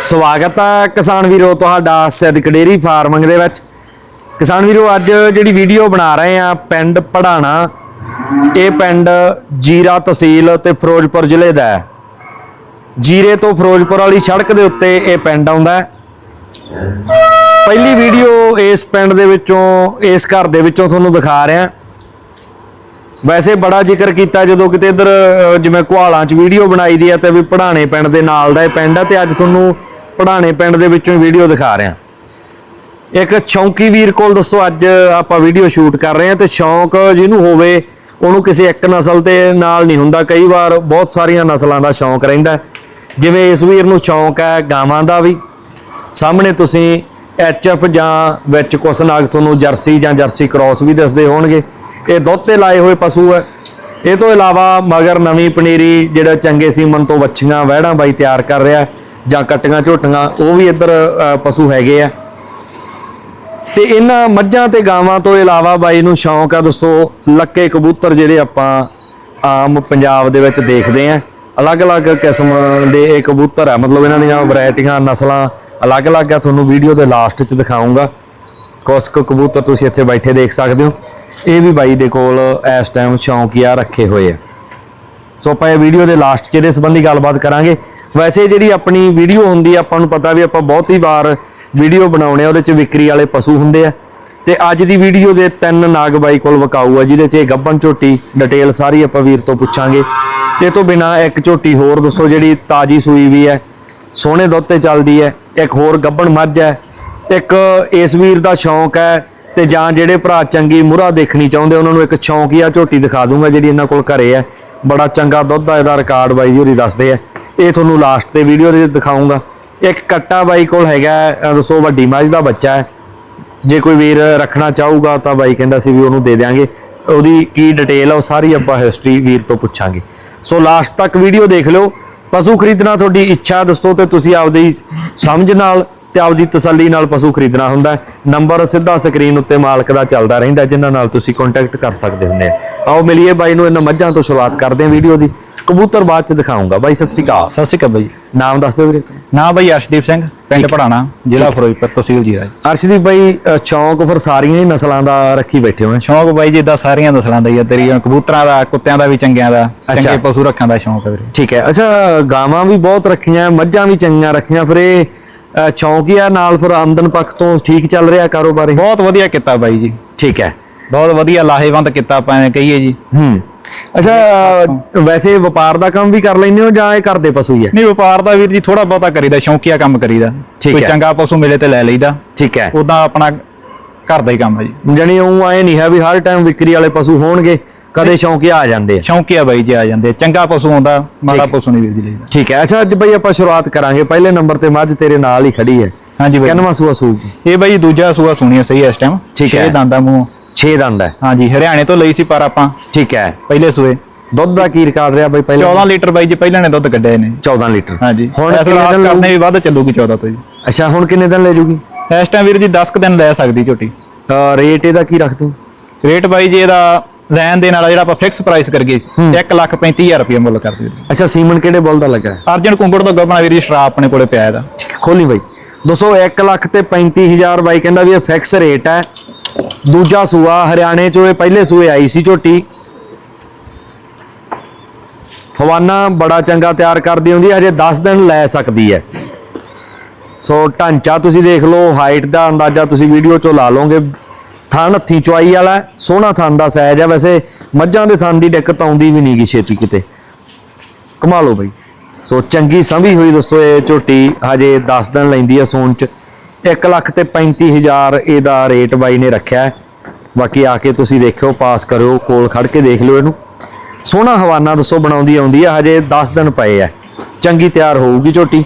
ਸਵਾਗਤ ਹੈ ਕਿਸਾਨ ਵੀਰੋ ਤੁਹਾਡਾ ਸਿੱਧਕ ਡੇਰੀ ਫਾਰਮਿੰਗ ਦੇ ਵਿੱਚ। ਕਿਸਾਨ ਵੀਰੋ, ਅੱਜ ਜਿਹੜੀ ਵੀਡੀਓ ਬਣਾ ਰਹੇ ਆ ਪਿੰਡ ਪੜਾਣਾ, ਇਹ ਪਿੰਡ ਜੀਰਾ ਤਹਿਸੀਲ ਤੇ ਫਿਰੋਜ਼ਪੁਰ ਜ਼ਿਲ੍ਹੇ ਦਾ ਹੈ। ਜੀਰੇ ਤੋਂ ਫਿਰੋਜ਼ਪੁਰ ਵਾਲੀ ਸੜਕ ਦੇ ਉੱਤੇ ਇਹ ਪਿੰਡ ਆਉਂਦਾ ਪਹਿਲੀ ਵੀਡੀਓ ਇਸ ਪਿੰਡ ਦੇ ਵਿੱਚੋਂ, ਇਸ ਘਰ ਦੇ ਵਿੱਚੋਂ ਤੁਹਾਨੂੰ ਦਿਖਾ ਰਿਹਾ। ਵੈਸੇ ਬੜਾ ਜ਼ਿਕਰ ਕੀਤਾ ਜਦੋਂ ਕਿਤੇ ਇਧਰ ਜਿਵੇਂ ਕੁਹਾਲਾਂ 'ਚ ਵੀਡੀਓ ਬਣਾਈ ਦੀ ਆ ਤੇ ਵੀ ਪੜਾਣੇ ਪਿੰਡ ਦੇ ਨਾਲ ਦਾ ਇਹ ਪਿੰਡ ਆ ਤੇ ਅੱਜ ਤੁਹਾਨੂੰ ਪੜਾਣੇ ਪਿੰਡ ਦੇ ਵਿੱਚੋਂ ਵੀਡੀਓ ਦਿਖਾ ਰਿਹਾ। ਇੱਕ ਚੌਂਕੀ ਵੀਰ ਕੋਲ ਦੋਸਤੋ, ਅੱਜ ਆਪਾਂ ਵੀਡੀਓ ਸ਼ੂਟ ਕਰ ਰਹੇ ਹਾਂ ਤੇ ਸ਼ੌਂਕ ਜਿਹਨੂੰ ਹੋਵੇ, ਉਹਨੂੰ ਕਿਸੇ ਇੱਕ ਨਸਲ ਤੇ ਨਾਲ ਨਹੀਂ ਹੁੰਦਾ। ਕਈ ਵਾਰ ਬਹੁਤ ਸਾਰੀਆਂ ਨਸਲਾਂ ਦਾ ਸ਼ੌਂਕ ਰਹਿੰਦਾ ਜਿਵੇਂ ਇਸ ਵੀਰ ਨੂੰ ਸ਼ੌਂਕ ਹੈ ਗਾਵਾਂ ਦਾ ਵੀ। ਸਾਹਮਣੇ ਤੁਸੀਂ ਐਚਐਫ ਜਾਂ ਵਿੱਚ ਕੁਛ ਨਾਗ ਤੁਹਾਨੂੰ ਜਰਸੀ ਜਾਂ ਜਰਸੀ ਕ੍ਰਾਸ ਵੀ ਦੱਸਦੇ ਹੋਣਗੇ। ਇਹ ਦੁੱਧ ਤੇ ਲਾਏ ਹੋਏ ਪਸ਼ੂ ਹੈ। ਇਹ ਤੋਂ ਇਲਾਵਾ ਮਗਰ ਨਵੀਂ ਪਨੀਰੀ ਜਿਹੜਾ ਚੰਗੇ ਸੀਮਨ ਤੋਂ ਵੱਛੀਆਂ, ਵਹਿੜਾਂ ਬਾਈ ਤਿਆਰ ਕਰ ਰਿਹਾ ਜਾਂ ਕੱਟੀਆਂ ਝੋਟੀਆਂ, ਉਹ ਵੀ ਇੱਧਰ ਪਸ਼ੂ ਹੈਗੇ ਆ। ਤੇ ਇਹਨਾਂ ਮੱਝਾਂ ਤੇ ਗਾਵਾਂ ਤੋਂ ਇਲਾਵਾ ਬਾਈ ਨੂੰ ਸ਼ੌਂਕ ਆ ਦੋਸਤੋ, ਲੱਕੇ ਕਬੂਤਰ ਜਿਹੜੇ ਆਪਾਂ ਆਮ ਪੰਜਾਬ ਦੇ ਵਿੱਚ ਦੇਖਦੇ ਆ। ਅਲੱਗ-ਅਲੱਗ ਕਿਸਮ ਦੇ ਇਹ ਕਬੂਤਰ ਆ, ਮਤਲਬ ਇਹਨਾਂ ਦੀਆਂ ਵੈਰਾਈਟੀਆਂ, ਨਸਲਾਂ ਅਲੱਗ-ਅਲੱਗ ਆ। ਤੁਹਾਨੂੰ ਵੀਡੀਓ ਦੇ ਲਾਸਟ 'ਚ ਦਿਖਾਉਂਗਾ। ਕੁਛ ਕੁ ਕਬੂਤਰ ਤੁਸੀਂ ਇੱਥੇ ਬੈਠੇ ਦੇਖ ਸਕਦੇ ਹੋ। ਇਹ ਵੀ ਬਾਈ ਦੇ ਕੋਲ ਇਸ ਟਾਈਮ ਸ਼ੌਂਕੀਆ ਰੱਖੇ ਹੋਏ ਆ। ਸੋ ਆਪਾਂ ਇਹ ਵੀਡੀਓ ਦੇ ਲਾਸਟ 'ਚ ਇਹਦੇ ਸੰਬੰਧੀ ਗੱਲਬਾਤ ਕਰਾਂਗੇ। ਵੈਸੇ ਜਿਹੜੀ ਆਪਣੀ ਵੀਡੀਓ ਹੁੰਦੀ ਆ, ਆਪਾਂ ਨੂੰ ਪਤਾ ਵੀ ਆਪਾਂ ਬਹੁਤ ਹੀ ਵਾਰ ਵੀਡੀਓ ਬਣਾਉਣੇ ਆ, ਉਹਦੇ 'ਚ ਵਿਕਰੀ ਵਾਲੇ ਪਸ਼ੂ ਹੁੰਦੇ ਆ। ਤੇ ਅੱਜ ਦੀ ਵੀਡੀਓ ਦੇ ਤਿੰਨ ਨਾਗ ਬਾਈ ਕੋਲ ਵਕਾਊ ਆ, ਜਿਹਦੇ 'ਚ ਇਹ ਗੱਬਨ ਝੋਟੀ ਡਿਟੇਲ ਸਾਰੀ ਆਪਾਂ ਵੀਰ ਤੋਂ ਪੁੱਛਾਂਗੇ। ਇਹ ਤੋਂ ਬਿਨਾ ਇੱਕ ਝੋਟੀ ਹੋਰ ਦੱਸੋ, ਜਿਹੜੀ ਤਾਜੀ ਸੂਈ ਵੀ ਹੈ, ਸੋਹਣੇ ਦੁੱਧ ਤੇ ਚੱਲਦੀ ਹੈ, ਇੱਕ ਹੋਰ ਗੱਬਣ ਮੱਝ ਹੈ, ਇੱਕ ਇਸ ਵੀਰ ਦਾ ਸ਼ੌਂਕ ਹੈ, ਤੇ ਜਾਂ ਜਿਹੜੇ ਭਰਾ ਚੰਗੀ ਮੁਰਾ ਦੇਖਣੀ ਚਾਹੁੰਦੇ ਉਹਨਾਂ ਨੂੰ ਇੱਕ ਸ਼ੌਂਕੀਆ ਝੋਟੀ ਦਿਖਾ ਦੂੰਗਾ, ਜਿਹੜੀ ਇਹਨਾਂ ਕੋਲ ਘਰੇ ਹੈ। ਬੜਾ ਚੰਗਾ ਦੁੱਧ ਦਾ ਇਹਦਾ ਰਿਕਾਰਡ ਬਾਈ ਜੀ ਹੋਰੀ ਦੱਸਦੇ ਆ। ਇਹ ਤੁਹਾਨੂੰ ਲਾਸਟ ਤੇ ਵੀਡੀਓ ਦੇ ਦਿਖਾਉਂਗਾ। ਇੱਕ ਕੱਟਾ ਬਾਈ ਕੋਲ ਹੈਗਾ ਦੱਸੋ ਵੱਡੀ ਮੱਝ ਦਾ ਬੱਚਾ ਹੈ। ਜੇ ਕੋਈ ਵੀਰ ਰੱਖਣਾ ਚਾਹੂਗਾ ਤਾਂ ਬਾਈ ਕਹਿੰਦਾ ਸੀ ਵੀ ਉਹਨੂੰ ਦੇ ਦਿਆਂਗੇ। ਉਹਦੀ ਕੀ ਡਿਟੇਲ ਆ, ਉਹ ਸਾਰੀ ਆਪਾਂ ਹਿਸਟਰੀ ਵੀਰ ਤੋਂ ਪੁੱਛਾਂਗੇ। ਸੋ ਲਾਸਟ ਤੱਕ ਵੀਡੀਓ ਦੇਖ ਲਿਓ। ਪਸ਼ੂ ਖਰੀਦਣਾ ਤੁਹਾਡੀ ਇੱਛਾ, ਦੱਸੋ ਤੇ ਤੁਸੀਂ ਆਪਦੀ ਸਮਝ ਨਾਲ ਤੇ ਆਪਦੀ ਤਸੱਲੀ ਨਾਲ ਪਸ਼ੂ ਖਰੀਦਣਾ ਹੁੰਦਾ ਹੈ। ਨੰਬਰ ਸਿੱਧਾ ਸਕਰੀਨ ਉੱਤੇ ਮਾਲਕ ਦਾ ਚੱਲਦਾ ਰਹਿੰਦਾ ਜਿਨ੍ਹਾਂ ਨਾਲ ਤੁਸੀਂ ਕੰਟੈਕਟ ਕਰ ਸਕਦੇ ਹੁੰਦੇ ਆਓ ਮਿਲੀਏ ਬਾਈ ਨੂੰ ਇਹਨਾਂ ਮੱਝਾਂ ਤੋਂ ਸ਼ੁਰੂਆਤ ਕਰਦੇ ਹਾਂ ਵੀਡੀਓ ਦੀ। ਕਬੂਤਰ ਬਾਅਦ ਚ ਦਿਖਾਉਂਗਾ। ਬਾਈ ਸਤਿ ਸ਼੍ਰੀ ਅਕਾਲ। ਸਤਿ ਸ਼੍ਰੀ ਅਕਾਲ ਬਾਈ। ਨਾਮ ਦੱਸ ਦਿਓ ਵੀਰੇ। ਨਾ ਬਾਈ ਅਰਸ਼ਦੀਪ ਸਿੰਘ ਪਿੰਡ ਪੜਾਣਾ ਜ਼ਿਲ੍ਹਾ ਫਿਰੋਜ਼ਪੁਰ ਤਹਿਸੀਲ ਜੀਰਾ ਅਰਸ਼ਦੀਪ ਬਾਈ ਚੌਂਕ ਫਿਰ ਸਾਰੀਆਂ ਹੀ ਨਸਲਾਂ ਦਾ ਰੱਖੀ ਬੈਠੇ ਹੋਏ ਸ਼ੌਂਕ ਬਾਈ ਜੀ ਦਾ ਸਾਰੀਆਂ ਨਸਲਾਂ ਦਾ ਹੀ ਆ। ਤੇਰੀਆਂ ਕਬੂਤਰਾਂ ਦਾ ਕੁੱਤਿਆਂ ਦਾ ਵੀ ਚੰਗਿਆਂ ਦਾ। ਚੰਗੇ ਪਸ਼ੂ ਰੱਖਣ ਦਾ ਸ਼ੌਂਕ ਹੈ ਵੀਰੇ। ਠੀਕ ਹੈ। ਅੱਛਾ ਗਾਵਾਂ ਵੀ ਬਹੁਤ ਰੱਖੀਆਂ ਮੱਝਾਂ ਵੀ ਚੰਗੀਆਂ ਰੱਖੀਆਂ ਫਿਰ ਇਹ ਚੌਂਕੀਆ ਨਾਲ ਫਿਰ ਆਮਦਨ ਪੱਖ ਤੋਂ ਠੀਕ ਚੱਲ ਰਿਹਾ ਕਾਰੋਬਾਰ? ਇਹ ਬਹੁਤ ਵਧੀਆ ਕੀਤਾ ਬਾਈ ਜੀ। ਠੀਕ ਹੈ। ਬਹੁਤ ਵਧੀਆ ਲਾਹੇਵੰਦ ਕੀਤਾ ਆਪਾਂ ਐਵੇਂ ਕਹੀਏ ਜੀ। ਹੂੰ। ਅੱਛਾ ਵੈਸੇ ਵਪਾਰ ਦਾ ਕੰਮ ਵੀ ਕਰ ਲੈਂਦੇ ਹੋ ਜਾਂ ਇਹ ਕਰਦੇ ਪਸ਼ੂ ਹੀ ਹੈ? ਨਹੀਂ ਵਪਾਰ ਦਾ ਵੀਰ ਜੀ ਥੋੜਾ ਬਹੁਤਾ ਕਰੀਦਾ ਸ਼ੌਂਕੀਆ ਕੰਮ ਕਰੀਦਾ। ਠੀਕ ਕੋਈ ਹੈ। ਚੰਗਾ ਪਸ਼ੂ ਮਿਲੇ ਤੇ ਲੈ ਲਈਦਾ। ਠੀਕ ਹੈ। ਉਦਾਂ ਆਪਣਾ ਘਰ ਦਾ ਹੀ ਕੰਮ ਹੈ ਜੀ। ਜਣੀ ਉਹ ਆਏ ਨਹੀਂ ਹੈ ਵੀ ਹਰ ਟਾਈਮ ਵਿਕਰੀ ਵਾਲੇ ਪਸ਼ੂ ਹੋਣਗੇ। ਕਦੇ ਸ਼ੌਂਕੀਆ ਆ ਜਾਂਦੇ ਆ। ਸ਼ੌਂਕੀਆ ਬਾਈ ਜੀ ਆ ਜਾਂਦੇ ਚੰਗਾ ਪਸ਼ੂ ਹੁੰਦਾ ਮਾੜਾ। ਪਸ਼ੂ ਨਹੀਂ ਵੀਰ ਜੀ ਲਈਦਾ। ਠੀਕ ਹੈ। ਅੱਛਾ ਅੱਜ ਬਈ ਆਪਾਂ ਸ਼ੁਰੂਆਤ ਕਰਾਂਗੇ। ਪਹਿਲੇ ਨੰਬਰ ਤੇ ਮੱਝ ਤੇਰੇ ਨਾਲ ਹੀ ਖੜੀ ਹੈ। ਹਾਂਜੀ ਬਾਈ। ਕਿੰਨਵਾਂ ਸੂਆ ਸੂਗੀ? ਇਹ ਬਾਈ ਦੂਜਾ ਸੂਆ ਸੁਣੀਆ ਸਹੀ ਇਸ ਟਾਈਮ ਠੀਕ ਹੈ। ਦੰਦਾਂ ਮੂੰਹ। 6 ਦੰਦ ਹੈ। ਹਾਂਜੀ ਹਰਿਆਣੇ ਤੋਂ ਲਈ ਸੀ ਪਰ ਆਪਾਂ ਠੀਕ ਹੈ। ਪਹਿਲੇ ਸੂਏ। ਦੁੱਧ ਦਾ ਕੀ ਰਿਕਾਰਡ ਰਿਹਾ ਬਈ ਪਹਿਲੇ? 14 ਲੀਟਰ ਬਾਈ ਜੀ ਪਹਿਲਾਂ ਨੇ ਦੁੱਧ ਕੱਢਿਆ ਇਹਨੇ। 14 ਲੀਟਰ। ਹਾਂਜੀ। ਹੁਣ ਹੁਣ ਕਿੰਨੇ ਦਿਨ ਵੀ ਵੱਧ ਚੱਲੂਗੀ 14 ਤੋਂ ਜੀ। ਅੱਛਾ ਹੁਣ ਕਿੰਨੇ ਦਿਨ ਲੈ ਜੂਗੀ? ਇਸ ਟਾਈਮ ਵੀਰ ਜੀ 10 ਕੁ ਦਿਨ ਲੈ ਸਕਦੀ ਝੋਟੀ। ਰੇਟ ਇਹਦਾ ਕੀ ਰੱਖ ਤੂੰ? ਰੇਟ ਬਾਈ ਜੀ ਇਹਦਾ ਲੈਣ ਦੇ ਨਾਲ ਜਿਹੜਾ ਆਪਾਂ ਫਿਕਸ ਪ੍ਰਾਈਸ ਕਰਗੇ 1 ਲੱਖ 35000 ਰੁਪਏ ਮੁੱਲ ਕਰਦੇ ਵੀਰ ਜੀ ਅੱਛਾ ਸੀਮਨ ਕਿਹੜੇ ਬੁੱਲ ਦਾ ਲੱਗਾ? ਅਰਜਨ ਕੁੰਗੜ ਤੋਂ ਗੱਬਣਾ ਵੀਰ ਜੀ ਸ਼ਰਾਬ ਆਪਣੇ ਕੋਲੇ ਪਿਆ ਇਹਦਾ। ਖੋਲੀ ਬਾਈ। ਦੋਸਤੋ 1 ਲੱਖ ਤੇ 35000 ਬਾਈ ਕਹਿੰਦਾ ਵੀ ਇਹ ਫਿਕਸ ਰੇਟ ਹੈ। ਦੂਜਾ ਸੂਆ ਹਰਿਆਣੇ ਚੋਂ ਇਹ ਪਹਿਲੇ ਸੂਏ ਆਈ ਸੀ ਝੋਟੀ। ਹਵਾਨਾ ਬੜਾ ਚੰਗਾ ਤਿਆਰ ਕਰਦੀ ਹੁੰਦੀ ਹੈ ਅਜੇ 10 ਦਿਨ ਲੈ ਸਕਦੀ ਹੈ। ਸੋ ਢਾਂਚਾ ਤੁਸੀਂ ਦੇਖ ਲਓ ਹਾਈਟ ਦਾ ਅੰਦਾਜ਼ਾ ਤੁਸੀਂ ਵੀਡੀਓ ਚੋਂ ਲਾ ਲਓਗੇ। ਥਣ ਹੱਥੀ ਚੁਆਈ ਵਾਲਾ ਸੋਹਣਾ ਥਣ ਦਾ ਸਾਈਜ਼ ਹੈ। ਵੈਸੇ ਮੱਝਾਂ ਦੇ ਥਣ ਦੀ ਦਿੱਕਤ ਆਉਂਦੀ ਵੀ ਨਹੀਂਗੀ ਛੇਤੀ ਕਿਤੇ। ਕਮਾ ਲਓ ਬਈ। ਸੋ ਚੰਗੀ ਸੰਭੀ ਹੋਈ ਦੋਸਤੋ ਇਹ ਝੋਟੀ, ਹਜੇ 10 ਦਿਨ ਲੈਂਦੀ ਹੈ ਸੂਣ ਚ। 1 ਲੱਖ ਤੇ 35000 ਇਹਦਾ ਰੇਟ ਬਾਈ ਨੇ ਰੱਖਿਆ ਬਾਕੀ ਆ ਕੇ ਤੁਸੀਂ ਦੇਖਿਓ, ਪਾਸ ਕਰਿਓ, ਕੋਲ ਖੜ ਕੇ ਦੇਖ ਲਿਓ ਇਹਨੂੰ। ਸੋਹਣਾ ਹਵਾਨਾ ਦੱਸੋ ਬਣਾਉਂਦੀ ਆਉਂਦੀ ਹੈ ਹਜੇ 10 ਦਿਨ ਪਏ ਆ। ਚੰਗੀ ਤਿਆਰ ਹੋਊਗੀ ਝੋਟੀ।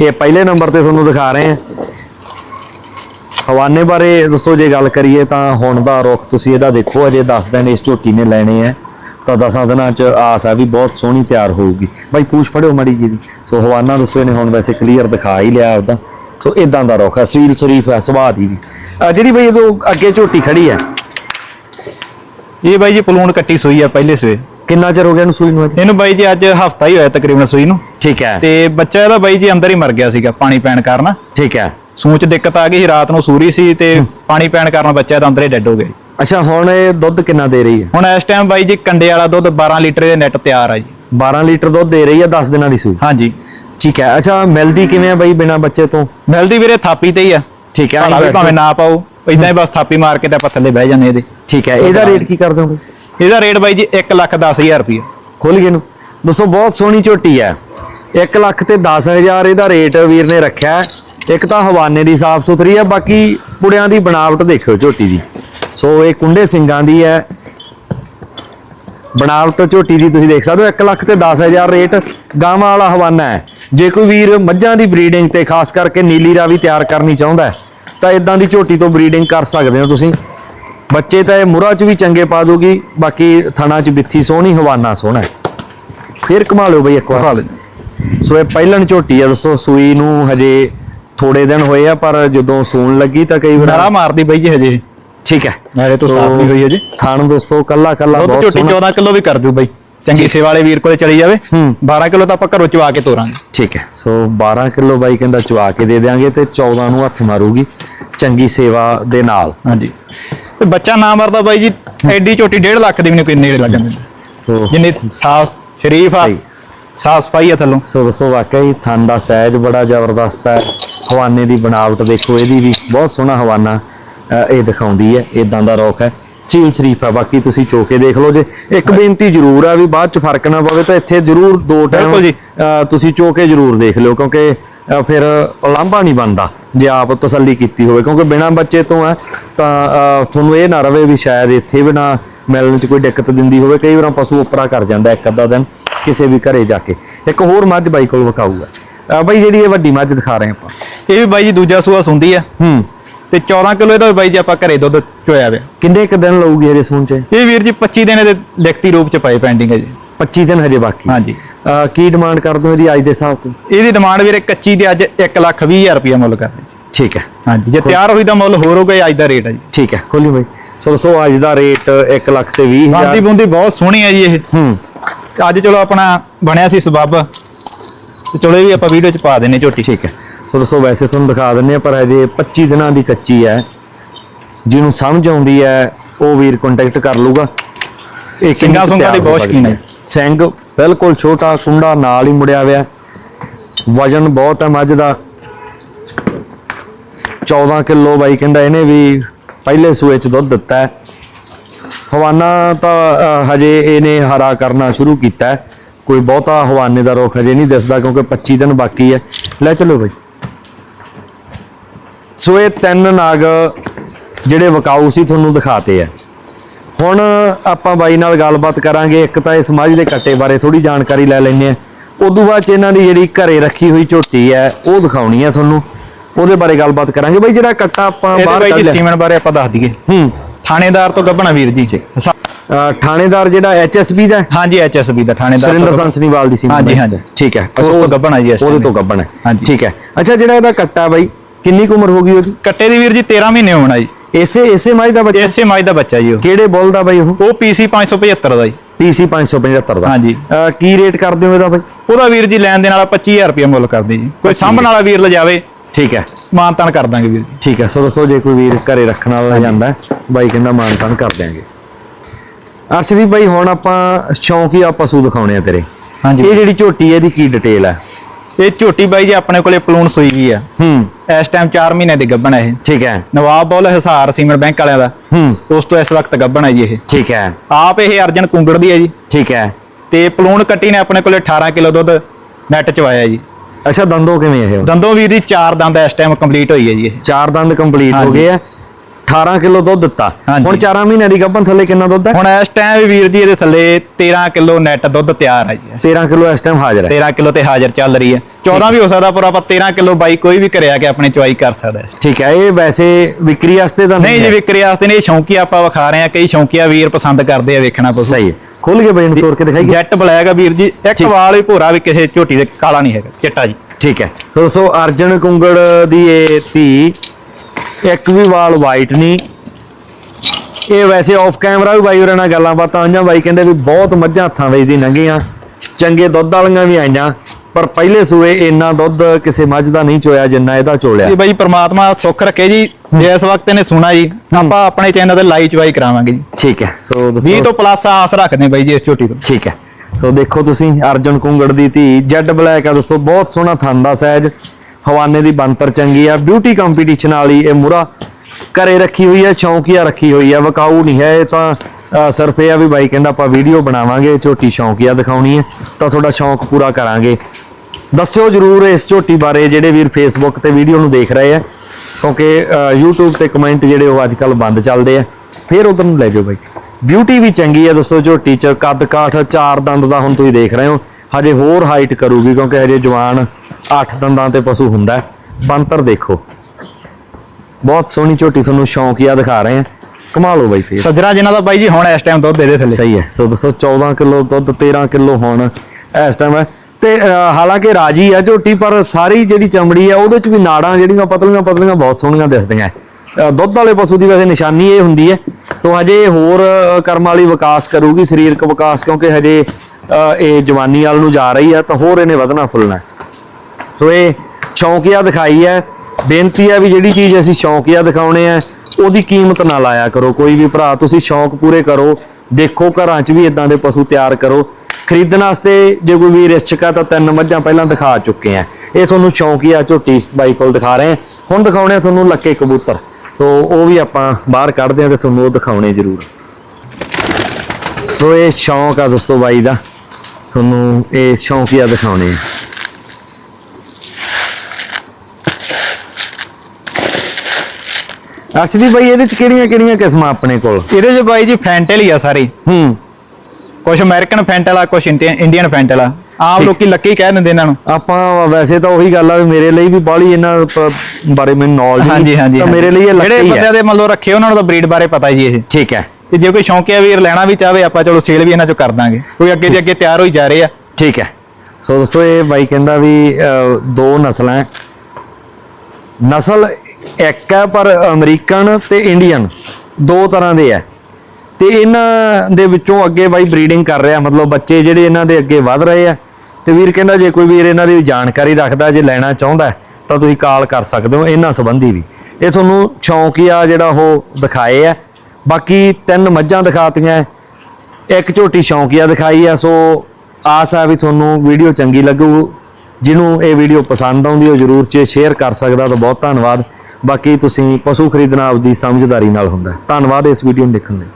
ਇਹ ਪਹਿਲੇ ਨੰਬਰ ਤੇ ਤੁਹਾਨੂੰ ਦਿਖਾ ਰਹੇ ਹਾਂ। ਹਵਾਨੇ ਬਾਰੇ ਦੱਸੋ ਜੇ ਗੱਲ ਕਰੀਏ ਤਾਂ ਹੁਣ ਦਾ ਰੁੱਖ ਤੁਸੀਂ ਇਹਦਾ ਦੇਖੋ ਅਜੇ 10 ਦਿਨ ਇਸ ਝੋਟੀ ਨੇ ਲੈਣੇ ਆ। ਤਾਂ 10 ਦਿਨਾਂ ਚ ਆਸ ਆ ਵੀ ਬਹੁਤ ਸੋਹਣੀ ਤਿਆਰ ਹੋਊਗੀ। ਬਾਈ ਪੂਛ ਫੜਿਓ ਮੜੀ ਜੀ ਦੀ। ਸੋ ਹਵਾਨਾ ਦੱਸੋ ਇਹਨੇ ਹੁਣ ਵੈਸੇ ਕਲੀਅਰ ਦਿਖਾ ਹੀ ਲਿਆ ਆਪਦਾ। ਸੋ ਇਦਾਂ ਦਾ ਰੁੱਖ ਹੈ ਸੀਲ ਸ਼ਰੀਫ ਹੈ ਸੁਭਾਅ ਦੀ ਵੀ। ਜਿਹੜੀ ਬਈ ਇਹਦੋਂ ਅੱਗੇ ਝੋਟੀ ਖੜੀ ਹੈ ਇਹ ਬਾਈ ਜੀ ਪਲੂਣ ਕੱਟੀ ਸੂਈ ਆ ਪਹਿਲੇ ਸੂਏ ਕਿੰਨਾ ਚਿਰ ਹੋ ਗਿਆ ਇਹਨੂੰ ਸੂਈ ਨੂੰ ਇਹਨੂੰ ਬਾਈ ਜੀ ਅੱਜ ਹਫਤਾ ਹੀ ਹੋਇਆ ਤਕਰੀਬਨ ਸੂਈ ਨੂੰ। ਠੀਕ ਹੈ। ਤੇ ਬੱਚਾ ਇਹਦਾ ਬਾਈ ਜੀ ਅੰਦਰ ਹੀ ਮਰ ਗਿਆ ਸੀਗਾ ਪਾਣੀ ਪੈਣ ਕਾਰਨ। ਠੀਕ ਹੈ। ਸੂਚ ਦਿੱਕਤ ਆ ਗਈ ਸੀ ਰਾਤ ਨੂੰ ਸੂਰੀ ਸੀ ਤੇ ਪਾਣੀ ਪੈਣ ਕਾਰਨ ਬੱਚਾ ਇਹਦਾ ਅੰਦਰ ਹੀ ਡੈੱਡ ਹੋ ਗਿਆ ਜੀ। ਅੱਛਾ ਹੁਣ ਇਹ ਦੁੱਧ ਕਿੰਨਾ ਦੇ ਰਹੀ ਹੈ? ਹੁਣ ਇਸ ਟਾਈਮ ਬਾਈ ਜੀ ਕੰਡੇ ਵਾਲਾ ਦੁੱਧ 12 ਲੀਟਰ ਦੇ ਨੈਟ ਤਿਆਰ ਆ ਜੀ। 12 ਲੀਟਰ ਦੁੱਧ ਦੇ ਰਹੀ ਹੈ 10 ਦਿਨਾਂ ਦੀ ਸੂਈ? ਹਾਂਜੀ। ਠੀਕ ਹੈ ਅੱਛਾ ਮਿਲਦੀ ਕਿਵੇਂ ਆ ਬਾਈ ਬਿਨਾ ਬੱਚੇ ਤੋਂ? ਮਿਲਦੀ ਵੀਰੇ ਥਾਪੀ ਤੇ ਹੀ ਆ। ਠੀਕ ਹੈ ਭਾੜਾ ਵੀ ਭਾਵੇਂ ਨਾ ਪਾਓ ਇਦਾਂ ਹੀ ਬਸ ਥਾਪੀ ਮਾਰ ਕੇ ਤੇ ਆਪਾਂ ਥੱਲੇ ਬਹਿ ਜਾਂਦੇ ਇਹਦੇ। ਠੀਕ ਹੈ ਇਹਦਾ ਰੇਟ ਕੀ ਕਰਦੇ ਹੋ ਬਾਈ? ਇਹਦਾ ਰੇਟ ਬਾਈ ਜੀ 1 ਲੱਖ 10000 ਰੁਪਏ ਖੋਲੀਏ ਨੂੰ ਦੋਸਤੋ ਬਹੁਤ ਸੋਹਣੀ ਝੋਟੀ ਹੈ। 1 ਲੱਖ ਤੇ 10000 ਇਹਦਾ ਰੇਟ ਵੀਰ ਨੇ ਰੱਖਿਆ ਹੈ। ਇੱਕ ਤਾਂ ਹਵਾਨੇ ਦੀ ਸਾਫ਼ ਸੁਥਰੀ ਹੈ ਬਾਕੀ ਪੁੜਿਆਂ ਦੀ ਬਣਾਵਟ ਦੇਖਿਓ ਝੋਟੀ ਦੀ। ਸੋ ਇਹ ਕੁੰਡੇ ਸਿੰਘਾਂ ਦੀ ਹੈ। ਬਣਾਵਟ ਝੋਟੀ ਦੀ ਤੁਸੀਂ ਦੇਖ ਸਕਦੇ ਹੋ 1 ਲੱਖ ਤੇ 10000 ਰੇਟ ਗਾਵਾਂ ਵਾਲਾ ਹਵਾਨਾ ਹੈ। ਜੇ ਕੋਈ ਵੀਰ ਮੱਝਾਂ ਦੀ ਬਰੀਡਿੰਗ ਤੇ ਖਾਸ ਕਰਕੇ ਨੀਲੀ ਰਾਵੀ ਤਿਆਰ ਕਰਨੀ ਚਾਹੁੰਦਾ ਤਾਂ ਇਦਾਂ ਦੀ ਝੋਟੀ ਤੋਂ ਬਰੀਡਿੰਗ ਕਰ ਸਕਦੇ ਹੋ ਤੁਸੀਂ। ਬੱਚੇ ਤਾਂ ਇਹ ਮੁਰਾ ਚ ਵੀ ਚੰਗੇ ਪਾ ਦੂਗੀ ਬਾਕੀ ਥਣਾ ਚ ਬਿੱਥੀ ਸੋਹਣੀ ਹਵਾਨਾ ਸੋਹਣਾ ਫਿਰ ਕਮਾ ਲਿਓ ਬਈ ਇੱਕ ਵਾਰ। ਸੋ ਇਹ ਪਹਿਲਣ ਝੋਟੀ ਆ ਦੋਸਤੋ ਸੂਈ ਨੂੰ ਹਜੇ ਥੋੜੇ ਦਿਨ ਹੋਏ ਆ ਪਰ ਜਦੋਂ ਸੂਣ ਲੱਗੀ ਤਾਂ ਕਈ ਵਾਰ ਮਾਰਦੀ ਬਾਈ ਜੀ ਹਜੇ। ਠੀਕ ਹੈ। ਨਾਲੇ ਤੋਂ ਸਾਫ਼ ਨਹੀਂ ਹੋਈ ਹਜੇ। ਥਣ ਦੋਸਤੋ ਕੱਲਾ ਕੱਲਾ ਬਹੁਤ ਝੋਟੀ ਸੋਹਣਾ। 14 ਕਿਲੋ ਵੀ ਕਰ ਦਿਓ ਬਾਈ। ਚੰਗੀ ਸੇਵਾ ਵਾਲੇ ਵੀਰ ਕੋਲੇ ਚਲੀ ਜਾਵੇ। ਹੂੰ। 12 ਕਿਲੋ ਤਾਂ ਆਪਾਂ ਘਰੋਂ ਚਵਾ ਕੇ ਤੋਰਾਂਗੇ। ਠੀਕ ਹੈ। ਸੋ 12 ਕਿਲੋ ਬਾਈ ਕਹਿੰਦਾ ਚਵਾ ਕੇ ਦੇ ਦਿਆਂਗੇ ਤੇ 14 ਨੂੰ ਹੱਥ ਮਾਰੂਗੀ। ਚੰਗੀ ਸੇਵਾ ਦੇ ਨਾਲ। ਹਾਂਜੀ। ਤੇ ਬੱਚਾ ਨਾ ਮਰਦਾ ਬਾਈ ਜੀ ਐਡੀ ਝੋਟੀ 1.5 ਲੱਖ ਦੀ ਵੀ ਨਹੀਂ ਕੋਈ ਨੇੜੇ ਲੱਗਣ ਦਿੰਦਾ ਸੋ ਜਿੰਨੀ ਸਾਫ਼ ਸ਼ਰੀਫ ਆ। ਸਾਫ਼ ਸਫ਼ਾਈ ਆ ਥੱਲੋਂ। ਸੋ ਦੋਸਤੋ ਵਾਕਈ ਥਣ ਦਾ ਸਾਈਜ਼ ਬੜਾ ਜ਼ਬਰਦਸਤ ਹੈ। ਹਵਾਨੇ ਦੀ ਬਣਾਵਟ ਦੇਖੋ ਇਹਦੀ ਵੀ ਬਹੁਤ ਸੋਹਣਾ ਹਵਾਨਾ ਇਹ ਦਿਖਾਉਂਦੀ ਹੈ ਇਦਾਂ ਦਾ ਰੋਕ ਹੈ। ਝੀਲ ਸ਼ਰੀਫ ਹੈ ਬਾਕੀ ਤੁਸੀਂ ਚੋਕੇ ਦੇਖ ਲਓ ਜੇ। ਇੱਕ ਬੇਨਤੀ ਜ਼ਰੂਰ ਆ ਵੀ ਬਾਅਦ ਚ ਫ਼ਰਕ ਨਾ ਪਵੇ ਤਾਂ ਇੱਥੇ ਜ਼ਰੂਰ ਦੋ ਟਾਈਮ ਤੁਸੀਂ ਚੋਕੇ ਜ਼ਰੂਰ ਦੇਖ ਲਿਓ ਕਿਉਂਕਿ ਫਿਰ ਲਾਂਭਾ ਨਹੀਂ ਬਣਦਾ ਜੇ ਆਪ ਤਸੱਲੀ ਕੀਤੀ ਹੋਵੇ। ਕਿਉਂਕਿ ਬਿਨਾਂ ਬੱਚੇ ਤੋਂ ਹੈ ਤਾਂ ਤੁਹਾਨੂੰ ਇਹ ਨਾ ਰਵੇ ਵੀ ਸ਼ਾਇਦ ਇੱਥੇ ਵੀ ਨਾ ਮਿਲਣ ਚ ਕੋਈ ਦਿੱਕਤ ਦਿੰਦੀ ਹੋਵੇ। ਕਈ ਵਾਰ ਪਸ਼ੂ ਉਪਰਾ ਕਰ ਜਾਂਦਾ ਇੱਕ ਅੱਧਾ ਦਿਨ ਕਿਸੇ ਵੀ ਘਰੇ ਜਾ ਕੇ। ਇੱਕ ਹੋਰ ਮੱਝ ਬਾਈ ਕੋਲ ਵਿਖਾਊਗਾ। ਅ, ਬਾਈ ਜਿਹੜੀ ਇਹ ਵੱਡੀ ਮੱਝ ਦਿਖਾ ਰਹੇ ਆਪਾਂ। ਇਹ ਵੀ ਬਾਈ ਜੀ ਦੂਜਾ ਸੂਆ ਸੁੰਦੀ ਆ। ਹੂੰ। ਤੇ 14 ਕਿਲੋ ਇਹਦਾ ਵੀ ਬਾਈ ਜੀ ਆਪਾਂ ਘਰੇ ਦੁੱਧ ਚੋਇਆ ਪਿਆ ਕਿੰਨੇ ਕ ਦਿਨ ਲਊਗੀ ਇਹਦੇ ਸੂਣ ਚ? ਇਹ ਵੀਰ ਜੀ 25 ਦਿਨ ਇਹਦੇ ਲਿਖਤੀ ਰੂਪ ਚ ਪਏ ਪੈਂਡਿੰਗ ਹੈ ਜੀ। 25 ਦਿਨ ਹਜੇ ਬਾਕੀ। ਹਾਂਜੀ। ਕੀ ਡਿਮਾਂਡ ਕਰਦੇ ਹੋ ਇਹਦੀ ਅੱਜ ਦੇ ਹਿਸਾਬ ਤੋਂ? ਇਹਦੀ ਡਿਮਾਂਡ ਵੀਰੇ ਕੱਚੀ ਦੇ ਅੱਜ 1 ਲੱਖ 20 ਹਜ਼ਾਰ ਰੁਪਏ ਮੁੱਲ ਕਰਦੇ ਜੀ। ਠੀਕ ਹੈ। ਹਾਂਜੀ ਜੇ ਤਿਆਰ ਹੋਈ ਤਾਂ ਮੁੱਲ ਹੋਰ ਹੋਊਗਾ ਇਹ ਅੱਜ ਦਾ ਰੇਟ ਹੈ ਜੀ। ਠੀਕ ਹੈ ਖੋਲੀ ਬਾਈ। ਸੋ ਦੋਸਤੋ ਅੱਜ ਦਾ ਰੇਟ 1 ਲੱਖ ਤੇ 20 ਬਾਦੀ ਹਜ਼ਾਰ ਬੁੰਦੀ ਬਹੁਤ ਸੋਹਣੀ ਹੈ ਜੀ ਇਹ। ਹੂੰ। ਤੇ ਅੱਜ ਚਲੋ ਆਪਣਾ ਬਣਿਆ ਸੀ ਸਬੱਬ। ਤੇ ਚਲੋ ਇਹ ਵੀ ਆਪਾਂ ਵੀਡੀਓ ਚ ਪਾ ਦਿੰਨੇ ਝੋਟੀ ਠੀਕ ਹੈ। ਸੋ ਦੋਸਤੋ ਵੈਸੇ ਤੁਹਾਨੂੰ ਦਿਖਾ ਦਿੰਨੇ ਆ ਪਰ ਹਜੇ 25 ਦਿਨਾਂ ਦੀ ਕੱਚੀ ਹੈ। ਜਿਹਨੂੰ ਸਮਝ ਆਉਂਦੀ ਹੈ ਉਹ ਵੀਰ ਕੰਟੈਕਟ ਕਰ ਲੂਗਾ ਇਹ ਕੁ ਸੁੰਗਾਂ ਦੀ ਬਹੁਤ ਸ਼ੌਕੀਨ ਹੈ। ਸਿੰਘ ਬਿਲਕੁਲ ਛੋਟਾ ਕੁੰਡਾ ਨਾਲ ਹੀ ਮੁੜਿਆ ਹੋਇਆ। ਵਜਨ ਬਹੁਤ ਹੈ ਮੱਝ ਦਾ। 14 ਕਿਲੋ ਬਾਈ ਕਹਿੰਦਾ ਇਹਨੇ ਵੀ ਪਹਿਲੇ ਸੂਏ ਚ ਦੁੱਧ ਦਿੱਤਾ ਹੈ। ਹਵਾਨਾ ਤਾਂ ਹਜੇ ਇਹਨੇ ਹਰਾ ਕਰਨਾ ਸ਼ੁਰੂ ਕੀਤਾ ਹੈ। ਕੋਈ ਬਹੁਤਾ ਹਵਾਨੇ ਦਾ ਰੁੱਖ ਹਜੇ ਨਹੀਂ ਦਿਸਦਾ ਕਿਉਂਕਿ 25 ਦਿਨ ਬਾਕੀ ਹੈ। ਲੈ ਚਲੋ ਬਾਈ। ਸੋ ਇਹ ਤਿੰਨ ਨਾਗ ਜਿਹੜੇ ਵਕਾਊ ਸੀ ਤੁਹਾਨੂੰ ਦਿਖਾਤੇ ਆ। ਹੁਣ ਆਪਾਂ ਬਾਈ ਨਾਲ ਗੱਲਬਾਤ ਕਰਾਂਗੇ। ਇੱਕ ਤਾਂ ਇਸ ਮੱਝ ਦੇ ਕੱਟੇ ਬਾਰੇ ਥੋੜੀ ਜਾਣਕਾਰੀ ਲੈ ਲੈਂਦੇ ਆ ਉਦੋਂ ਬਾਅਦ ਚ ਇਹਨਾਂ ਦੀ ਜਿਹੜੀ ਘਰੇ ਰੱਖੀ ਹੋਈ ਝੋਟੀ ਹੈ ਉਹ ਦਿਖਾਉਣੀ ਹੈ ਤੁਹਾਨੂੰ। ਉਹਦੇ ਬਾਰੇ ਗੱਲਬਾਤ ਕਰਾਂਗੇ। ਬਾਈ ਜਿਹੜਾ ਕੱਟਾ ਆਪਾਂ ਇਹਦੇ ਬਾਹਰ ਕੱਢ ਲਿਆ। ਸੀਮਨ ਬਾਰੇ ਆਪਾਂ ਦੱਸ ਦਈਏ। ਹੂੰ। ਥਾਣੇਦਾਰ ਤੋਂ ਗੱਭਣਾ ਵੀਰ ਜੀ ਸਾ- ਥਾਣੇਦਾਰ ਜਿਹੜਾ ਐਚਐਸਬੀ ਦਾ? ਹੈ, ਹਾਂਜੀ ਐਚਐਸਬੀ ਦਾ ਥਾਣੇਦਾਰ ਸੁਰਿੰਦਰ ਤੋਂ- ਸੰਸਨੀਵਾਲ ਦੀ ਸੀ ਹਾਂਜੀ, ਹਾਂਜੀ। ਠੀਕ ਹੈ। ਉਸ ਤੋਂ ਗੱਭਣ ਹੈ ਜੀ ਇਸ ਉਹਦੇ time ਤੋਂ ਗੱਬਣ ਹੈ। ਹਾਂਜੀ। ਠੀਕ ਹੈ। ਅੱਛਾ ਜਿਹੜਾ ਇਹਦਾ ਕੱਟਾ ਬਾਈ ਕਿੰਨੀ ਕੁ ਉਮਰ ਹੋ ਗਈ ਉਹਦੀ? ਕੱਟੇ ਦੀ ਵੀਰ ਜੀ 13 ਮਹੀਨੇ ਹੋਣਾ ਜੀ। ਇਸੇ ਇਸੇ ਮੱਝ ਦਾ ਬੱਚਾ? ਇਸੇ ਮਾਈ ਦਾ ਬੱਚਾ ਜੀ ਉਹ। ਕਿਹੜੇ ਬੁੱਲ ਦਾ ਬਾਈ ਉਹ? ਉਹ ਪੀਸੀ 575 ਦਾ ਜੀ। ਪੀਸੀ 575 ਦਾ। ਹਾਂਜੀ। ਕੀ ਰੇਟ ਕਰਦੇ ਹੋ ਇਹਦਾ ਬਾਈ? ਉਹਦਾ ਵੀਰ ਜੀ ਲੈਣ ਦੇ ਨਾਲ 25000 ਰੁਪਏ ਮੁੱਲ ਕਰਦੇ ਜੀ। ਕੋਈ ਸਾਂਭਣ ਵਾਲਾ ਵੀਰ ਲਿਜਾਵੇ। ਠੀਕ ਹੈ। ਮਾਨਤਾਨ ਕਰ ਦਾਂਗੇ ਵੀਰ ਠੀਕ ਹੈ ਸੋ ਦੋਸਤੋ ਜੇ ਕੋਈ ਵੀਰ ਘਰੇ ਰੱਖਣ ਵਾਲਾ ਜਾਂਦਾ ਬਾਈ ਕਹਿੰਦਾ ਮਾਨਤਾਨ ਕਰ ਦਿਆਂਗੇ। ਅਰਸ਼ਦੀਪ ਬਾਈ ਹੁਣ ਆਪਾਂ ਸ਼ੌਂਕੀ ਆ ਪਸ਼ੂ ਦਿਖਾਉਣੇ ਆ ਤੇਰੇ। ਹਾਂਜੀ। ਇਹ ਜਿਹੜੀ ਝੋਟੀ ਹੈ ਇਹਦੀ ਕੀ ਡਿਟੇਲ ਹੈ? ਇਹ ਝੋਟੀ ਬਾਈ ਜੀ ਆਪਣੇ ਕੋਲੇ ਪਲੂਣ ਸੂਈ ਗਈ ਆ। ਹੂੰ। ਇਸ ਟਾਈਮ 4 ਮਹੀਨੇ ਦੀ ਗੱਭਣ ਹੈ ਇਹ। ਠੀਕ ਹੈ। ਨਵਾਬ ਬੋਲ ਹਿਸਾਰ ਸੀਮਰ ਬੈਂਕ ਵਾਲਿਆਂ ਦਾ। ਹੂੰ। ਉਸ ਤੋਂ ਇਸ ਵਕਤ ਗੱਭਣ ਹੈ ਜੀ ਇਹ। ਠੀਕ ਹੈ। ਆਪ ਇਹ ਅਰਜਨ ਕੁੰਗੜ ਦੀ ਹੈ ਜੀ। ਠੀਕ ਹੈ। ਤੇ ਪਲੂਣ ਕੱਟੀ ਨੇ ਆਪਣੇ ਕੋਲੇ 18 ਕਿਲੋ ਦੁੱਧ ਨੈਟ ਚ ਵਾਇਆ ਜੀ। ਅੱਛਾ ਦੰਦੋਂ ਕਿਵੇਂ ਇਹ? ਦੰਦੋਂ ਵੀਰ ਦੀ 4 ਦੰਦ ਇਸ ਟਾਈਮ ਕੰਪਲੀਟ ਹੋਈ ਹੈ ਜੀ ਇਹ। ਚਾਰ ਦੰਦ ਕੰਪਲੀਟ ਹੋ। ਗਏ ਆ। 18 ਕਿਲੋ ਦੁੱਧ ਦਿੱਤਾ। ਹੁਣ 4 ਮਹੀਨਿਆਂ ਦੀ ਗੱਭਣ ਥੱਲੇ ਕਿੰਨਾ ਦੁੱਧ ਹੈ? ਹੁਣ ਇਸ ਟਾਈਮ ਵੀਰ ਜੀ ਇਹਦੇ ਥੱਲੇ 13 ਕਿਲੋ ਨੈਟ ਦੁੱਧ ਤਿਆਰ ਹੈ ਜੀ। 13 ਕਿਲੋ ਇਸ ਟਾਈਮ ਹਾਜ਼ਰ ਹੈ। 13 ਕਿਲੋ ਤੇ ਹਾਜ਼ਰ ਚੱਲ ਰਹੀ ਹੈ। 14 ਵੀ ਹੋ ਸਕਦਾ ਪਰ ਆਪਾਂ 13 ਕਿਲੋ ਬਾਈ ਕੋਈ ਵੀ ਕਰਿਆ ਕੇ ਆਪਣੀ ਚੁਆਈ ਕਰ ਸਕਦਾ ਠੀਕ ਹੈ ਇਹ ਵੈਸੇ ਵਿਕਰੀ ਵਾਸਤੇ ਤਾਂ ਨਹੀਂ ਜੀ। ਵਿਕਰੀ ਵਾਸਤੇ ਨਹੀਂ ਸ਼ੌਂਕੀਆ ਆਪਾਂ ਵਿਖਾ ਰਹੇ ਆ ਕਈ ਸ਼ੌਂਕੀਆ ਵੀਰ ਪਸੰਦ ਕਰਦੇ ਆ ਵੇਖਣਾ ਪਸ਼ੂ ਸਹੀ ਹੈ। ਖੁੱਲ ਕੇ ਬਜਨ ਤੋੜ ਕੇ ਦਿਖਾਈਏ। ਜੈਟ ਬਲੈਕ ਆ ਵੀਰ ਜੀ ਇੱਕ ਵਾਲ ਵੀ ਭੋਰਾ ਵੀ ਕਿਸੇ ਝੋਟੀ ਦੇ ਕਾਲਾ ਨਹੀਂ ਹੈਗਾ ਚਿੱਟਾ ਜੀ। ਠੀਕ ਹੈ। ਸੋ ਸੋ ਅਰਜਨ ਕੁੰਗੜ ਦੀ ਇਹ ਧੀ ਇੱਕ ਵੀ ਵਾਲ ਵਾਈਟ ਨਹੀਂ। ਇਹ ਵੈਸੇ ਆਫ ਕੈਮਰਾ ਵੀ ਬਾਈ ਹੋਰਾਂ ਨਾਲ ਗੱਲਾਂ ਬਾਤਾਂ ਆਈਆਂ ਬਾਈ ਕਹਿੰਦੇ ਵੀ ਬਹੁਤ ਮੱਝਾਂ ਹੱਥਾਂ ਵਿੱਚ ਦੀ ਲੰਘੀਆਂ ਚੰਗੇ ਦੁੱਧ ਵਾਲੀਆਂ ਵੀ ਆਈਆਂ। ਪਰ ਪਹਿਲੇ ਸੂਏ ਇੰਨਾ ਦੁੱਧ ਕਿਸੇ ਮੱਝ ਦਾ ਨਹੀਂ ਚੋਇਆ ਜਿੰਨਾ ਇਹਦਾ ਚੋਲਿਆ। ਇਹ ਬਾਈ ਪ੍ਰਮਾਤਮਾ ਸੁੱਖ ਰੱਖੇ ਜੀ। ਜੇ ਇਸ ਵਕਤ ਇਹਨੇ ਸੁਣਾ ਜੀ ਆਪਾਂ ਆਪਣੇ ਚੈਨਲ ਤੇ ਲਾਈਵ ਚਵਾਈ ਕਰਾਵਾਂਗੇ ਜੀ। ਠੀਕ ਹੈ ਸੋ 20 ਦੋਸਤੋ ਤੋਂ ਪਲੱਸ ਆਸ ਰੱਖਦੇ ਬਾਈ ਜੀ ਇਸ ਝੋਟੀ ਤੋਂ। ਠੀਕ ਹੈ ਸੋ ਦੇਖੋ ਤੁਸੀਂ ਅਰਜਨ ਕੁੰਗੜ ਦੀ ਧੀ ਜੈਡ ਬਲੈਕ ਆ ਦੋਸਤੋ ਬਹੁਤ ਸੋਹਣਾ ਥਣ ਦਾ ਸਾਈਜ਼ ਹਵਾਨੇ ਦੀ ਬੰਤਰ ਚੰਗੀ ਆ ਬਿਊਟੀ ਕੰਪੀਟੀਸ਼ਨ ਵਾਲੀ ਇਹ ਮੁਰਾ ਘਰੇ ਰੱਖੀ ਹੋਈ ਹੈ ਸ਼ੌਂਕੀਆ ਰੱਖੀ ਹੋਈ ਹੈ ਵਕਾਊ ਨਹੀਂ ਹੈ ਇਹ ਤਾਂ ਸਿਰਫ ਇਹ ਆ ਵੀ ਬਾਈ ਕਹਿੰਦਾ ਆਪਾਂ ਵੀਡੀਓ ਬਣਾਵਾਂਗੇ ਝੋਟੀ ਸ਼ੌਂਕੀਆ ਦਿਖਾਉਣੀ ਹੈ ਤਾਂ ਤੁਹਾਡਾ ਸ਼ੌਂਕ ਪੂਰਾ ਕਰਾਂਗੇ। ਦੱਸਿਓ ਜਰੂਰ ਇਸ ਝੋਟੀ ਬਾਰੇ ਜਿਹੜੇ ਵੀਰ ਫੇਸਬੁੱਕ ਤੇ ਵੀਡੀਓ ਨੂੰ ਦੇਖ ਰਹੇ ਆ। ਕਿਉਂਕਿ YouTube ਤੇ ਕਮੈਂਟ ਜਿਹੜੇ ਉਹ ਅੱਜ ਕੱਲ ਬੰਦ ਚੱਲਦੇ ਆ। ਫਿਰ ਉਧਰ ਨੂੰ ਲੈ ਜਾਓ ਬਾਈ। ਬਿਊਟੀ ਵੀ ਚੰਗੀ ਹੈ ਦੋਸਤੋ ਝੋਟੀ ਚ ਕੱਦ ਕਾਠ ਚਾਰ ਦੰਦ ਦਾ ਹੁਣ ਤੁਸੀਂ ਦੇਖ ਰਹੇ ਹੋ। ਹਜੇ ਹੋਰ ਹਾਈਟ ਕਰੂਗੀ ਕਿਉਂਕਿ ਹਜੇ ਜਵਾਨ 8 ਦੰਦਾਂ ਤੇ ਪਸ਼ੂ ਹੁੰਦਾ ਹੈ। ਬੰਤਰ ਦੇਖੋ। ਬਹੁਤ ਸੋਹਣੀ ਝੋਟੀ ਤੁਹਾਨੂੰ ਸ਼ੌਂਕੀਆ ਦਿਖਾ ਰਹੇ ਆ। ਕਮਾ ਲਓ ਬਾਈ ਫੇਰ। ਸੱਜਣਾ ਜਿਨ੍ਹਾਂ ਦਾ ਬਾਈ ਜੀ ਹੁਣ ਇਸ ਟਾਈਮ ਦੁੱਧ ਇਹਦੇ ਥੱਲੇ। ਸਹੀ ਹੈ। ਸੋ ਦੋਸਤੋ 14 ਕਿਲੋ ਦੁੱਧ 13 ਕਿਲੋ ਹੁਣ ਇਸ ਟਾਈਮ ਹੈ। ਤੇ ਹਾਲਾਂਕਿ ਰਾਜੀ ਆ ਝੋਟੀ ਪਰ ਸਾਰੀ ਜਿਹੜੀ ਚਮੜੀ ਆ ਉਹਦੇ ਚ ਵੀ ਨਾੜਾਂ ਜਿਹੜੀਆਂ ਪਤਲੀਆਂ ਪਤਲੀਆਂ ਬਹੁਤ ਸੋਹਣੀਆਂ ਦਿਸਦੀਆਂ ਦੁੱਧ ਵਾਲੇ ਪਸ਼ੂ ਦੀ ਵੈਸੇ ਨਿਸ਼ਾਨੀ ਇਹ ਹੁੰਦੀ ਹੈ ਤੋਂ ਹਜੇ ਹੋਰ ਅ, ਕਰਮ ਵਾਲੀ ਵਿਕਾਸ ਕਰੂਗੀ ਸਰੀਰਕ ਵਿਕਾਸ ਕਿਉਂਕਿ ਹਜੇ ਇਹ ਜਵਾਨੀ ਵਾਲ ਨੂੰ ਜਾ ਰਹੀ ਆ ਤਾਂ ਹੋਰ ਇਹਨੇ ਵਧਣਾ ਫੁੱਲਣਾ ਸੋ ਇਹ ਸ਼ੌਂਕੀਆ ਦਿਖਾਈ ਹੈ ਬੇਨਤੀ ਹੈ ਵੀ ਜਿਹੜੀ ਚੀਜ਼ ਅਸੀਂ ਸ਼ੌਂਕੀਆ ਦਿਖਾਉਣੇ ਆ ਉਹਦੀ ਕੀਮਤ ਨਾ ਲਾਇਆ ਕਰੋ ਕੋਈ ਵੀ ਭਰਾ ਤੁਸੀਂ ਸ਼ੌਂਕ ਪੂਰੇ ਕਰੋ ਦੇਖੋ ਘਰਾਂ 'ਚ ਵੀ ਇਦਾਂ ਦੇ ਪਸ਼ੂ ਤਿਆਰ ਕਰੋ ਖਰੀਦਣ ਵਾਸਤੇ ਜੇ ਕੋਈ ਵੀਰ ਇੱਛੁਕ ਆ ਤਾਂ ਤਿੰਨ ਮੱਝਾਂ ਪਹਿਲਾਂ ਦਿਖਾ ਚੁੱਕੇ ਆ। ਇਹ ਤੁਹਾਨੂੰ ਸ਼ੌਂਕੀਆ ਝੋਟੀ ਬਾਈ ਕੋਲ ਦਿਖਾ ਰਹੇ ਹੁਣ ਦਿਖਾਉਣੇ ਆ ਤੁਹਾਨੂੰ ਲੱਕੇ ਕਬੂਤਰ। ਸੋ ਉਹ ਵੀ ਆਪਾਂ ਬਾਹਰ ਕੱਢਦੇ ਆ ਤੇ ਤੁਹਾਨੂੰ ਉਹ ਦਿਖਾਉਣੇ ਜ਼ਰੂਰ। ਸੋ ਇਹ ਸ਼ੌਂਕ ਆ ਦੋਸਤੋ ਬਾਈ ਦਾ। ਤੁਹਾਨੂੰ ਇਹ ਸ਼ੌਂਕੀਆ ਦਿਖਾਉਣੇ ਆ। ਅਰਸ਼ਦੀਪ ਬਾਈ ਇਹਦੇ ਚ ਕਿਹੜੀਆਂ ਕਿਹੜੀਆਂ ਕਿਸਮਾਂ ਆਪਣੇ ਕੋਲ? ਇਹਦੇ 'ਚ ਬਾਈ ਜੀ ਫੈਂਟਲ ਹੀ ਆ ਸਾਰੇ। ਹੂੰ। ਕੁਝ ਅਮਰੀਕਨ ਫੈਂਟਲ ਆ ਕੁਝ ਇੰਡੀਅਨ ਫੈਂਟਲ ਆ ਆਮ ਲੋਕੀ ਲੱਕੀ ਕਹਿ ਦਿੰਦੇ ਇਹਨਾਂ ਨੂੰ। ਆਪਾਂ ਵੈਸੇ ਤਾਂ ਉਹੀ ਗੱਲ ਆ ਵੀ ਮੇਰੇ ਲਈ ਵੀ ਬਾਹਲੀ ਇਹਨਾਂ ਬਾਰੇ ਮੈਨੂੰ ਨੌਲੇਜ ਹਾਂਜੀ ਹਾਂਜੀ ਤਾਂ ਮੇਰੇ ਲਈ ਇਹ ਜਿਹੜੇ ਲੱਕੀ ਬੰਦਿਆਂ ਹੈ ਦੇ ਮੰਨ ਲਓ ਰੱਖੇ ਉਹਨਾਂ ਨੂੰ ਤਾਂ ਬਰੀਡ ਬਾਰੇ ਪਤਾ ਜੀ ਇਹ। ਠੀਕ ਹੈ। ਤੇ ਜੇ ਕੋਈ ਸ਼ੌਂਕੀਆ ਵੀਰ ਲੈਣਾ ਵੀ ਚਾਹਵੇ ਆਪਾਂ ਚਲੋ ਸੇਲ ਵੀ ਇਹਨਾਂ ਚੋਂ ਕਰ ਦਾਂਗੇ। ਕੋਈ ਅੱਗੇ ਦੇ ਅੱਗੇ ਤਿਆਰ ਹੋਈ ਜਾ ਰਹੇ ਆ। ਠੀਕ ਹੈ। ਸੋ ਦੋਸਤੋ ਇਹ ਬਾਈ ਕਹਿੰਦਾ ਵੀ ਦੋ ਨਸਲਾਂ ਹੈ। ਨਸਲ ਇੱਕ ਹੈ ਪਰ ਅਮਰੀਕਨ ਤੇ ਇੰਡੀਅਨ। ਦੋ ਤਰ੍ਹਾਂ ਦੇ ਹੈ। ਤੇ ਇਹਨਾਂ ਦੇ ਵਿੱਚੋਂ ਅੱਗੇ ਬਾਈ ਬਰੀਡਿੰਗ ਕਰ ਰਿਹਾ, ਮਤਲਬ ਬੱਚੇ ਜਿਹੜੇ ਇਹਨਾਂ ਦੇ ਅੱਗੇ ਵਧ ਰਹੇ ਆ। ਤੇ ਵੀਰ ਕਹਿੰਦਾ ਜੇ ਕੋਈ ਵੀਰ ਇਹਨਾਂ ਦੀ ਜਾਣਕਾਰੀ ਰੱਖਦਾ, ਜੇ ਲੈਣਾ ਚਾਹੁੰਦਾ ਤਾਂ ਤੁਸੀਂ ਕਾਲ ਕਰ ਸਕਦੇ ਹੋ ਇਹਨਾਂ ਸੰਬੰਧੀ ਵੀ। ਇਹ ਤੁਹਾਨੂੰ ਸ਼ੌਂਕੀਆ ਜਿਹੜਾ ਉਹ ਦਿਖਾਏ ਆ। ਬਾਕੀ ਤਿੰਨ ਮੱਝਾਂ ਦਿਖਾਤੀਆਂ ਇੱਕ ਝੋਟੀ ਸ਼ੌਂਕੀਆ ਦਿਖਾਈ ਆ, ਸੋ ਆਸ ਆ ਵੀ ਤੁਹਾਨੂੰ ਵੀਡੀਓ ਚੰਗੀ ਲੱਗੂ। ਜਿਹਨੂੰ ਇਹ ਵੀਡੀਓ ਪਸੰਦ ਆਉਂਦੀ ਉਹ ਜਰੂਰ ਚ ਸ਼ੇਅਰ ਕਰ ਸਕਦਾ, ਤਾਂ ਬਹੁਤ ਧੰਨਵਾਦ। ਬਾਕੀ ਤੁਸੀਂ ਪਸ਼ੂ ਖਰੀਦਣਾ ਆਪਦੀ ਸਮਝਦਾਰੀ ਨਾਲ ਹੁੰਦਾ। ਧੰਨਵਾਦ ਇਸ ਵੀਡੀਓ ਨੂੰ ਦੇਖਣ ਲਈ।